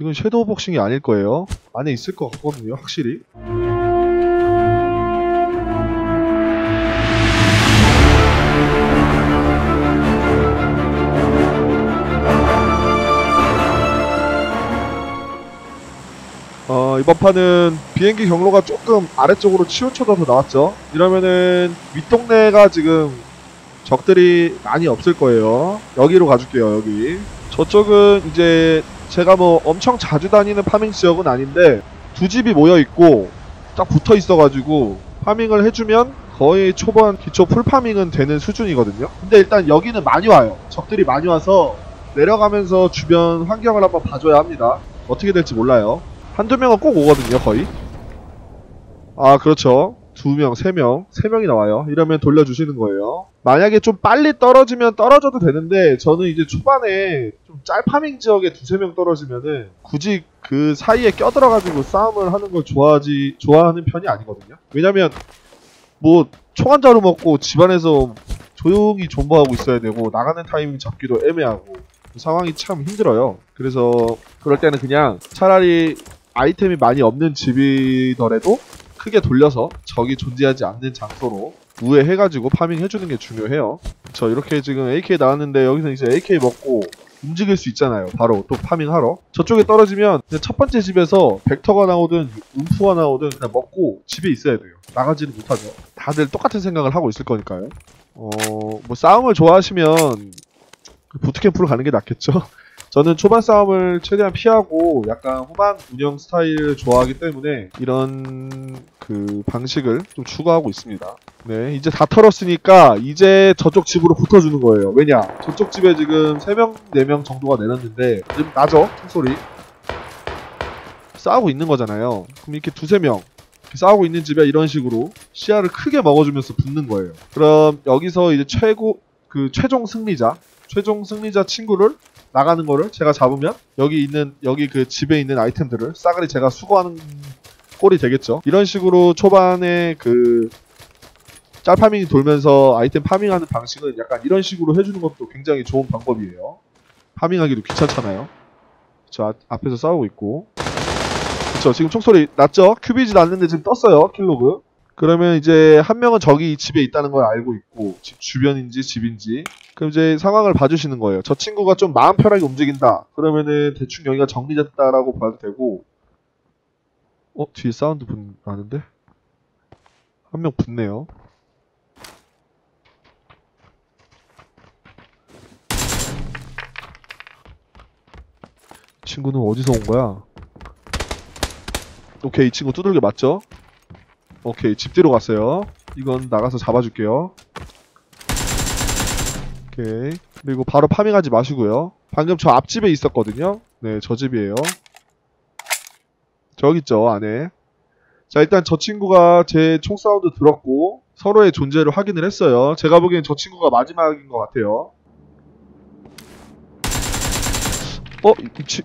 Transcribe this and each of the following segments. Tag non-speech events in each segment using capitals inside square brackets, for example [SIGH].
이건 섀도우 복싱이 아닐 거예요. 안에 있을 것 같거든요, 확실히. 어, 이번 판은 비행기 경로가 조금 아래쪽으로 치우쳐져서 나왔죠. 이러면은 윗동네가 지금 적들이 많이 없을 거예요. 여기로 가줄게요, 여기. 저쪽은 이제 제가 뭐 엄청 자주 다니는 파밍 지역은 아닌데 두 집이 모여 있고 딱 붙어 있어가지고 파밍을 해주면 거의 초반 기초 풀파밍은 되는 수준이거든요. 근데 일단 여기는 많이 와요. 적들이 많이 와서 내려가면서 주변 환경을 한번 봐줘야 합니다. 어떻게 될지 몰라요. 한두 명은 꼭 오거든요, 거의. 아, 그렇죠. 두 명, 세 명, 세 명이 나와요. 이러면 돌려주시는 거예요. 만약에 좀 빨리 떨어지면 떨어져도 되는데, 저는 이제 초반에 좀 짤파밍 지역에 두세 명 떨어지면은, 굳이 그 사이에 껴들어가지고 싸움을 하는 걸 좋아하지, 좋아하는 편이 아니거든요. 왜냐면, 뭐, 총한 자루 먹고 집안에서 조용히 존버하고 있어야 되고, 나가는 타이밍 잡기도 애매하고, 상황이 참 힘들어요. 그래서, 그럴 때는 그냥 차라리 아이템이 많이 없는 집이더라도 크게 돌려서 적이 존재하지 않는 장소로 우회해가지고 파밍 해주는 게 중요해요. 저 이렇게 지금 AK 나왔는데 여기서 이제 AK 먹고 움직일 수 있잖아요. 바로 또 파밍하러. 저쪽에 떨어지면 첫 번째 집에서 벡터가 나오든 움프가 나오든 그냥 먹고 집에 있어야 돼요. 나가지는 못하죠. 다들 똑같은 생각을 하고 있을 거니까요. 어, 뭐 싸움을 좋아하시면 부트캠프로 가는 게 낫겠죠. [LAUGHS] 저는 초반 싸움을 최대한 피하고 약간 후반 운영 스타일을 좋아하기 때문에 이런 그 방식을 좀 추구하고 있습니다. 네, 이제 다 털었으니까 이제 저쪽 집으로 붙어주는 거예요. 왜냐? 저쪽 집에 지금 3명, 4명 정도가 내렸는데 지금 나죠? 총소리. 싸우고 있는 거잖아요. 그럼 이렇게 두세 명 싸우고 있는 집에 이런 식으로 시야를 크게 먹어주면서 붙는 거예요. 그럼 여기서 이제 최고 그 최종 승리자 최종 승리자 친구를 나가는 거를 제가 잡으면 여기 있는 여기 그 집에 있는 아이템들을 싸그리 제가 수거하는 꼴이 되겠죠. 이런 식으로 초반에 그 짤파밍이 돌면서 아이템 파밍하는 방식은 약간 이런 식으로 해주는 것도 굉장히 좋은 방법이에요. 파밍하기도 귀찮잖아요. 저 앞- 앞에서 싸우고 있고. 그쵸 지금 총소리 났죠? 큐비지 났는데 지금 떴어요 킬로그. 그러면 이제 한 명은 저기 집에 있다는 걸 알고 있고 집 주변인지 집인지 그럼 이제 상황을 봐주시는 거예요. 저 친구가 좀 마음 편하게 움직인다. 그러면은 대충 여기가 정리됐다라고 봐도 되고 어 뒤에 사운드 분 나는데 한 명 붙네요. 친구는 어디서 온 거야? 오케이 이 친구 두들겨 맞죠? 오케이 집 뒤로 갔어요. 이건 나가서 잡아줄게요. 오케이 그리고 바로 파밍하지 마시고요. 방금 저 앞집에 있었거든요. 네, 저 집이에요. 저기 있죠 안에. 자 일단 저 친구가 제 총 사운드 들었고 서로의 존재를 확인을 했어요. 제가 보기엔 저 친구가 마지막인 것 같아요. 어?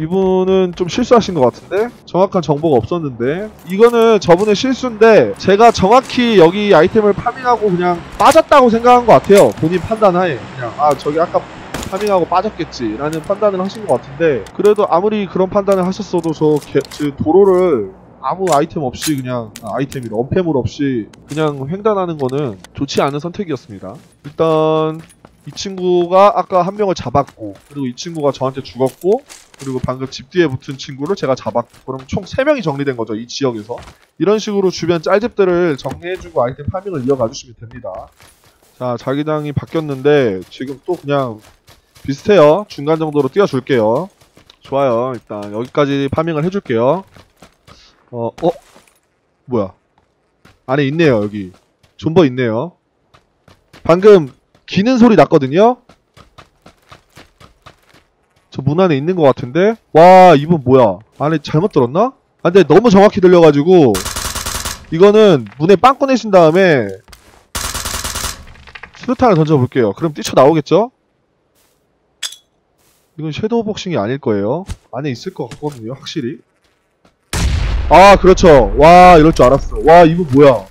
이분은 좀 실수하신 것 같은데? 정확한 정보가 없었는데 이거는 저분의 실수인데 제가 정확히 여기 아이템을 파밍하고 그냥 빠졌다고 생각한 것 같아요 본인 판단하에 그냥 아 저기 아까 파밍하고 빠졌겠지 라는 판단을 하신 것 같은데 그래도 아무리 그런 판단을 하셨어도 저, 개, 저 도로를 아무 아이템 없이 그냥 아, 아이템이 언패물 없이 그냥 횡단하는 거는 좋지 않은 선택이었습니다. 일단 이 친구가 아까 한 명을 잡았고 그리고 이 친구가 저한테 죽었고 그리고 방금 집 뒤에 붙은 친구를 제가 잡았고 그럼 총 3명이 정리된 거죠 이 지역에서. 이런 식으로 주변 짤집들을 정리해주고 아이템 파밍을 이어가 주시면 됩니다. 자 자기장이 바뀌었는데 지금 또 그냥 비슷해요 중간 정도로 띄워줄게요 좋아요 일단 여기까지 파밍을 해줄게요 어 어? 뭐야 안에 있네요 여기 존버 있네요 방금 기는 소리 났거든요? 저 문 안에 있는 것 같은데? 와, 이분 뭐야? 안에 잘못 들었나? 아, 근데 너무 정확히 들려가지고, 이거는 문에 빵꾸 내신 다음에, 수류탄을 던져볼게요. 그럼 뛰쳐나오겠죠? 이건 섀도우 복싱이 아닐 거예요. 안에 있을 것 같거든요, 확실히. 아, 그렇죠. 와, 이럴 줄 알았어. 와, 이분 뭐야?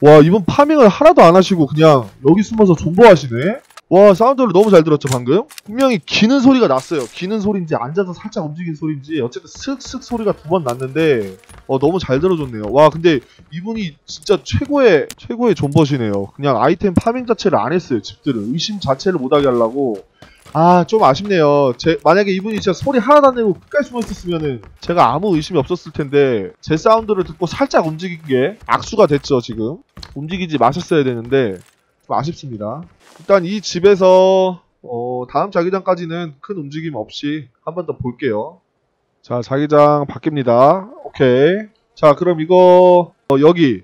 와 이번 파밍을 하나도 안 하시고 그냥 여기 숨어서 존버하시네? 와 사운드를 너무 잘 들었죠 방금? 분명히 기는 소리가 났어요. 기는 소리인지 앉아서 살짝 움직이는 소리인지 어쨌든 슥슥 소리가 두 번 났는데 어 너무 잘 들어줬네요. 와 근데 이분이 진짜 최고의 최고의 존버시네요. 그냥 아이템 파밍 자체를 안 했어요 집들을 의심 자체를 못하게 하려고. 아 좀 아쉽네요. 제 만약에 이분이 진짜 소리 하나도 안 내고 끝까지 숨어 있었으면은 제가 아무 의심이 없었을 텐데 제 사운드를 듣고 살짝 움직인 게 악수가 됐죠 지금. 움직이지 마셨어야 되는데 좀 아쉽습니다 일단 이 집에서 어, 다음 자기장까지는 큰 움직임 없이 한 번 더 볼게요. 자, 자기장 바뀝니다. 오케이. 자, 그럼 이거 어, 여기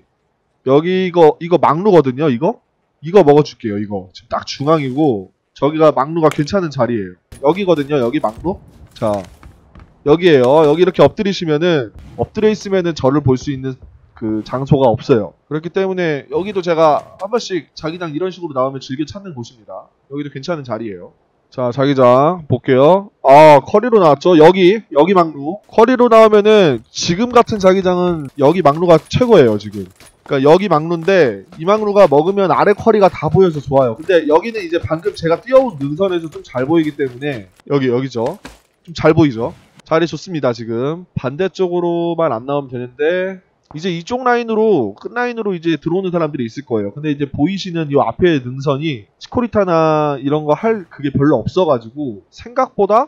여기 이거 이거 막루거든요. 이거 이거 먹어줄게요. 이거 지금 딱 중앙이고 저기가 막루가 괜찮은 자리예요. 여기거든요. 여기 막루. 자, 여기에요. 여기 이렇게 엎드리시면은 엎드려 있으면은 저를 볼 수 있는 그 장소가 없어요. 그렇기 때문에 여기도 제가 한 번씩 자기장 이런 식으로 나오면 즐겨 찾는 곳입니다. 여기도 괜찮은 자리예요. 자, 자기장 볼게요. 아, 커리로 나왔죠. 여기, 여기 막루. 커리로 나오면은 지금 같은 자기장은 여기 막루가 최고예요, 지금. 그러니까 여기 막루인데 이 막루가 먹으면 아래 커리가 다 보여서 좋아요. 근데 여기는 이제 방금 제가 뛰어온 능선에서 좀 잘 보이기 때문에 여기 여기죠. 좀 잘 보이죠. 자리 좋습니다, 지금. 반대쪽으로만 안 나오면 되는데 이제 이쪽 라인으로 끝 라인으로 이제 들어오는 사람들이 있을 거예요. 근데 이제 보이시는 이 앞에 능선이 치코리타나 이런 거 할 그게 별로 없어가지고 생각보다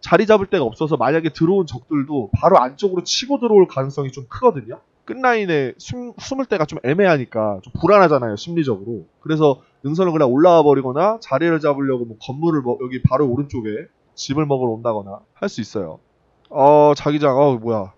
자리 잡을 데가 없어서 만약에 들어온 적들도 바로 안쪽으로 치고 들어올 가능성이 좀 크거든요. 끝 라인에 숨, 숨을 때가 좀 애매하니까 좀 불안하잖아요 심리적으로. 그래서 능선을 그냥 올라와 버리거나 자리를 잡으려고 뭐 건물을 뭐 여기 바로 오른쪽에 집을 먹으러 온다거나 할 수 있어요. 어 자기장 어 뭐야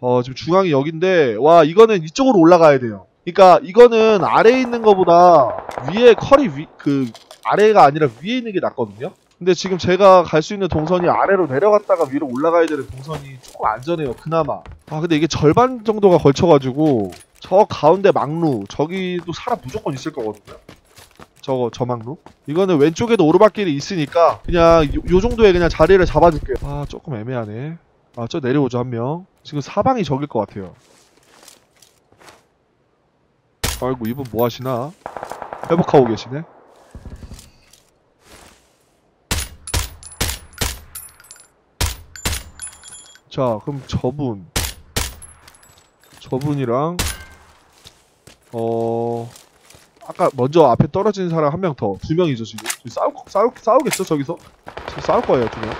어, 지금 중앙이 여긴데, 와, 이거는 이쪽으로 올라가야 돼요. 그러니까 이거는 아래에 있는 것보다 위에 컬이 위, 그, 아래가 아니라 위에 있는 게 낫거든요? 근데 지금 제가 갈 수 있는 동선이 아래로 내려갔다가 위로 올라가야 되는 동선이 조금 안전해요, 그나마. 아, 근데 이게 절반 정도가 걸쳐가지고, 저 가운데 막루, 저기도 사람 무조건 있을 거거든요? 저거, 저 막루? 이거는 왼쪽에도 오르막길이 있으니까, 그냥 요, 요 정도에 그냥 자리를 잡아줄게요. 아, 조금 애매하네. 아, 저 내려오죠, 한 명. 지금 사방이 적일 것 같아요. 아이고, 이분 뭐 하시나? 회복하고 계시네? 자, 그럼 저분. 저분이랑, 어, 아까 먼저 앞에 떨어진 사람 한 명 더. 두 명이죠, 지금. 지금 싸우, 싸우, 싸우겠죠, 저기서? 지금 싸울 거예요, 두 명.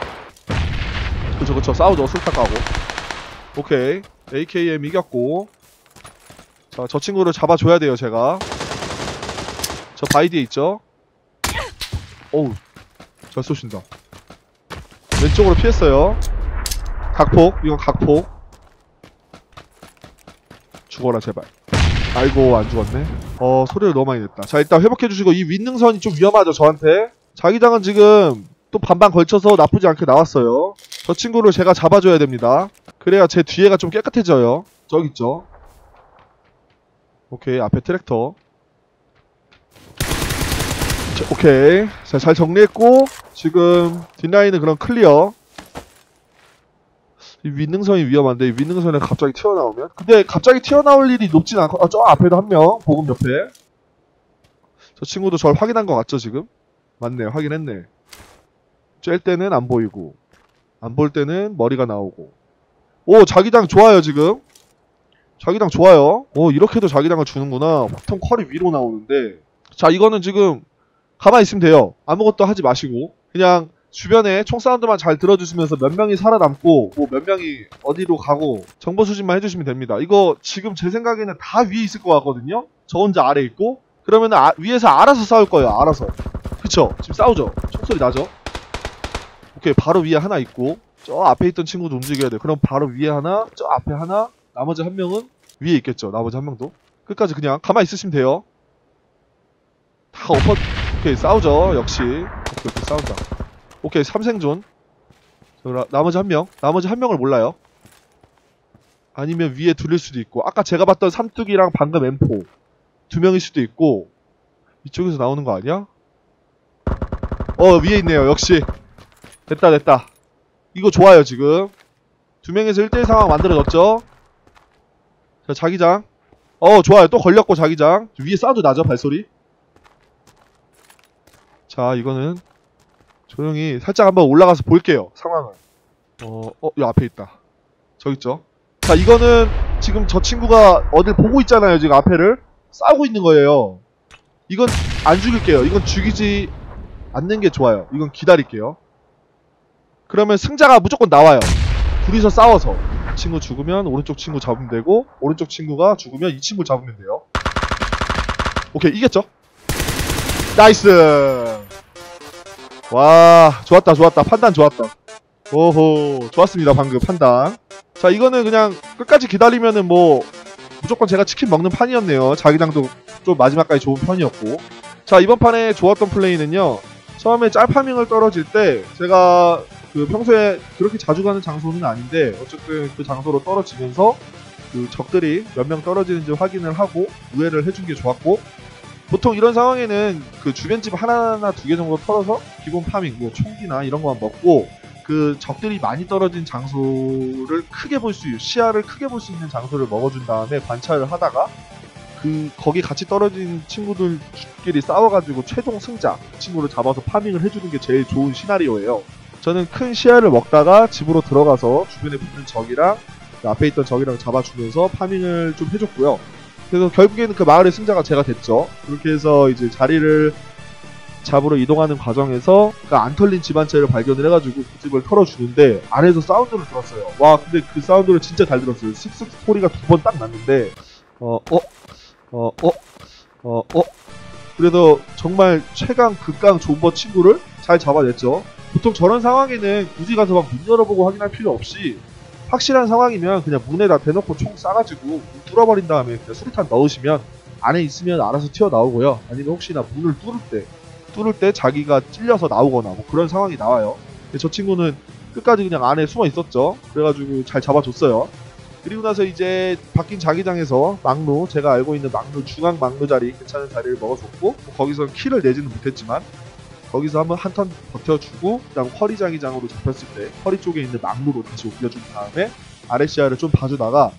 그쵸, 그쵸. 싸우죠, 술타 까고. 오케이. AKM 이겼고. 자, 저 친구를 잡아줘야 돼요, 제가. 저 바이 뒤에 있죠? 어우, 잘 쏘신다. 왼쪽으로 피했어요. 각폭, 이건 각폭. 죽어라, 제발. 아이고, 안 죽었네. 어, 소리를 너무 많이 냈다. 자, 일단 회복해주시고, 이 윗능선이 좀 위험하죠, 저한테. 자기장은 지금 또 반반 걸쳐서 나쁘지 않게 나왔어요. 저 친구를 제가 잡아줘야 됩니다. 그래야 제 뒤에가 좀 깨끗해져요. 저기 있죠. 오케이, 앞에 트랙터. 자, 오케이. 자, 잘 정리했고, 지금 뒷라인은 그럼 클리어. 이 윗능선이 위험한데, 이 윗능선에 갑자기 튀어나오면? 근데 갑자기 튀어나올 일이 높진 않고, 아, 저 앞에도 한 명, 보금 옆에. 저 친구도 절 확인한 것 같죠, 지금? 맞네, 확인했네. 쬐 때는 안 보이고, 안 볼 때는 머리가 나오고. 오, 자기장 좋아요, 지금. 자기장 좋아요. 오, 이렇게도 자기장을 주는구나. 보통 컬이 위로 나오는데. 자, 이거는 지금 가만히 있으면 돼요. 아무것도 하지 마시고. 그냥 주변에 총 사운드만 잘 들어주시면서 몇 명이 살아남고, 뭐 몇 명이 어디로 가고, 정보 수집만 해주시면 됩니다. 이거 지금 제 생각에는 다 위에 있을 것 같거든요? 저 혼자 아래 있고. 그러면 아, 위에서 알아서 싸울 거예요, 알아서. 그쵸? 지금 싸우죠? 총소리 나죠? 오케이, 바로 위에 하나 있고. 저 앞에 있던 친구도 움직여야 돼. 그럼 바로 위에 하나, 저 앞에 하나, 나머지 한 명은 위에 있겠죠. 나머지 한 명도. 끝까지 그냥 가만히 있으시면 돼요. 다 엎어, 오케이, 싸우죠. 역시. 오케이, 오케이, 싸운다. 오케이, 삼생존. 나머지 한 명. 나머지 한 명을 몰라요. 아니면 위에 둘일 수도 있고. 아까 제가 봤던 삼뚝이랑 방금 M4. 두 명일 수도 있고. 이쪽에서 나오는 거 아니야? 어, 위에 있네요. 역시. 됐다, 됐다. 이거 좋아요, 지금. 두 명에서 1대1 상황 만들어졌죠? 자, 자기장. 어, 좋아요. 또 걸렸고, 자기장. 위에 사운드 나죠, 발소리? 자 이거는 조용히 살짝 한번 올라가서 볼게요 상황을 어, 어, 이 앞에 있다 저기 있죠 자 이거는 지금 저 친구가 어딜 보고 있잖아요 지금 앞에를 싸우고 있는 거예요 이건 안 죽일게요 이건 죽이지 않는 게 좋아요 이건 기다릴게요 그러면 승자가 무조건 나와요. 둘이서 싸워서. 이 친구 죽으면 오른쪽 친구 잡으면 되고 오른쪽 친구가 죽으면 이 친구 잡으면 돼요. 오케이 이겼죠? 나이스! 와 좋았다 좋았다. 판단 좋았다. 오호 좋았습니다 방금 판단. 자 이거는 그냥 끝까지 기다리면은 뭐 무조건 제가 치킨 먹는 판이었네요. 자기장도 좀 마지막까지 좋은 편이었고. 자 이번 판에 좋았던 플레이는요. 처음에 짤파밍을 떨어질 때 제가 그 평소에 그렇게 자주 가는 장소는 아닌데 어쨌든 그 장소로 떨어지면서 그 적들이 몇 명 떨어지는지 확인을 하고 우회를 해준 게 좋았고 보통 이런 상황에는 그 주변 집 하나나 두 개 정도 털어서 기본 파밍 뭐 총기나 이런 거만 먹고 그 적들이 많이 떨어진 장소를 크게 볼 수 시야를 크게 볼 수 있는 장소를 먹어준 다음에 관찰을 하다가 그 거기 같이 떨어진 친구들끼리 싸워가지고 최종 승자 그 친구를 잡아서 파밍을 해주는 게 제일 좋은 시나리오예요. 저는 큰 시야를 먹다가 집으로 들어가서 주변에 붙는 적이랑 그 앞에 있던 적이랑 잡아주면서 파밍을 좀 해줬고요. 그래서 결국에는 그 마을의 승자가 제가 됐죠. 그렇게 해서 이제 자리를 잡으러 이동하는 과정에서 그안 털린 집한 채를 발견을 해가지고 그 집을 털어주는데 안에서 사운드를 들었어요. 와 근데 그 사운드를 진짜 잘 들었어요. 슥슥 소리가 두 번 딱 났는데 어 어 어 어 어어 그래도 정말 최강 극강 존버 친구를 잘 잡아냈죠. 보통 저런 상황에는 굳이 가서 막 문 열어보고 확인할 필요 없이 확실한 상황이면 그냥 문에다 대놓고 총 쏴가지고 문 뚫어버린 다음에 그냥 수리탄 넣으시면 안에 있으면 알아서 튀어나오고요. 아니면 혹시나 문을 뚫을 때 뚫을 때 자기가 찔려서 나오거나 뭐 그런 상황이 나와요. 저 친구는 끝까지 그냥 안에 숨어 있었죠. 그래가지고 잘 잡아줬어요. 그리고 나서 이제 바뀐 자기장에서 막루 제가 알고 있는 막루 중앙 막루 자리 괜찮은 자리를 먹어줬고 뭐 거기서 킬을 내지는 못했지만 거기서 한번 한 턴 버텨주고 그다음 허리 자기장으로 잡혔을 때 허리 쪽에 있는 막루로 다시 옮겨준 다음에 아레시아를 좀 봐주다가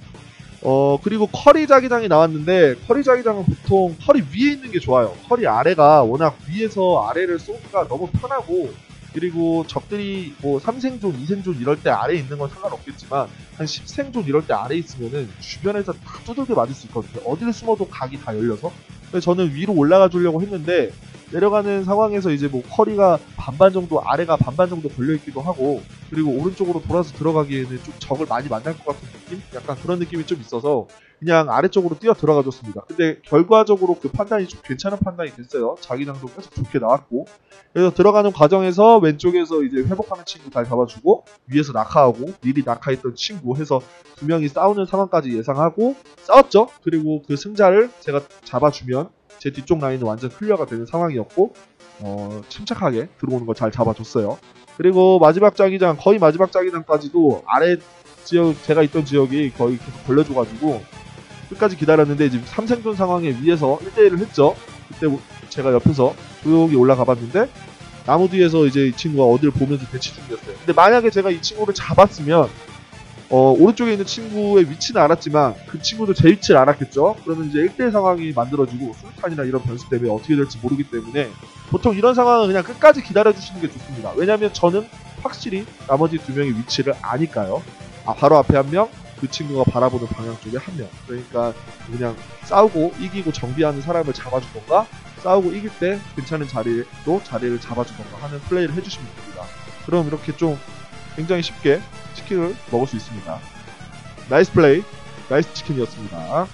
어 그리고 커리 자기장이 나왔는데 커리 자기장은 보통 허리 위에 있는 게 좋아요. 허리 아래가 워낙 위에서 아래를 쏘기가 너무 편하고 그리고 적들이 뭐 3생존, 2생존 이럴 때 아래에 있는 건 상관없겠지만 한 10생존 이럴 때 아래에 있으면은 주변에서 다 두들겨 맞을 수 있거든요. 어디를 숨어도 각이 다 열려서. 그래서 저는 위로 올라가 주려고 했는데 내려가는 상황에서 이제 뭐 커리가 반반 정도 아래가 반반 정도 걸려 있기도 하고 그리고 오른쪽으로 돌아서 들어가기에는 좀 적을 많이 만날 것 같은 느낌? 약간 그런 느낌이 좀 있어서 그냥 아래쪽으로 뛰어 들어가 줬습니다. 근데 결과적으로 그 판단이 좀 괜찮은 판단이 됐어요. 자기장도 계속 좋게 나왔고 그래서 들어가는 과정에서 왼쪽에서 이제 회복하는 친구 잘 잡아주고 위에서 낙하하고 미리 낙하했던 친구 해서 두 명이 싸우는 상황까지 예상하고 싸웠죠. 그리고 그 승자를 제가 잡아주면 제 뒤쪽 라인은 완전 클리어가 되는 상황이었고 어, 침착하게 들어오는 걸 잘 잡아줬어요. 그리고 마지막 자기장 거의 마지막 자기장까지도 아래 지역 제가 있던 지역이 거의 계속 걸려줘가지고 끝까지 기다렸는데 지금 3생존 상황에 위에서 1대1을 했죠. 그때 뭐 제가 옆에서 조용히 올라가 봤는데 나무 뒤에서 이제 이 친구가 어디를 보면서 대치 중이었어요. 근데 만약에 제가 이 친구를 잡았으면 어, 오른쪽에 있는 친구의 위치는 알았지만 그 친구도 제 위치를 알았겠죠. 그러면 이제 1대1 상황이 만들어지고 수류탄이나 이런 변수 때문에 어떻게 될지 모르기 때문에 보통 이런 상황은 그냥 끝까지 기다려주시는 게 좋습니다. 왜냐하면 저는 확실히 나머지 두 명의 위치를 아니까요. 아, 바로 앞에 한 명, 그 친구가 바라보는 방향 쪽에 한 명. 그러니까 그냥 싸우고 이기고 정비하는 사람을 잡아주던가 싸우고 이길 때 괜찮은 자리로 자리를 잡아주던가 하는 플레이를 해주시면 됩니다. 그럼 이렇게 좀 굉장히 쉽게 치킨을 먹을 수 있습니다. 나이스 플레이, 나이스 치킨이었습니다.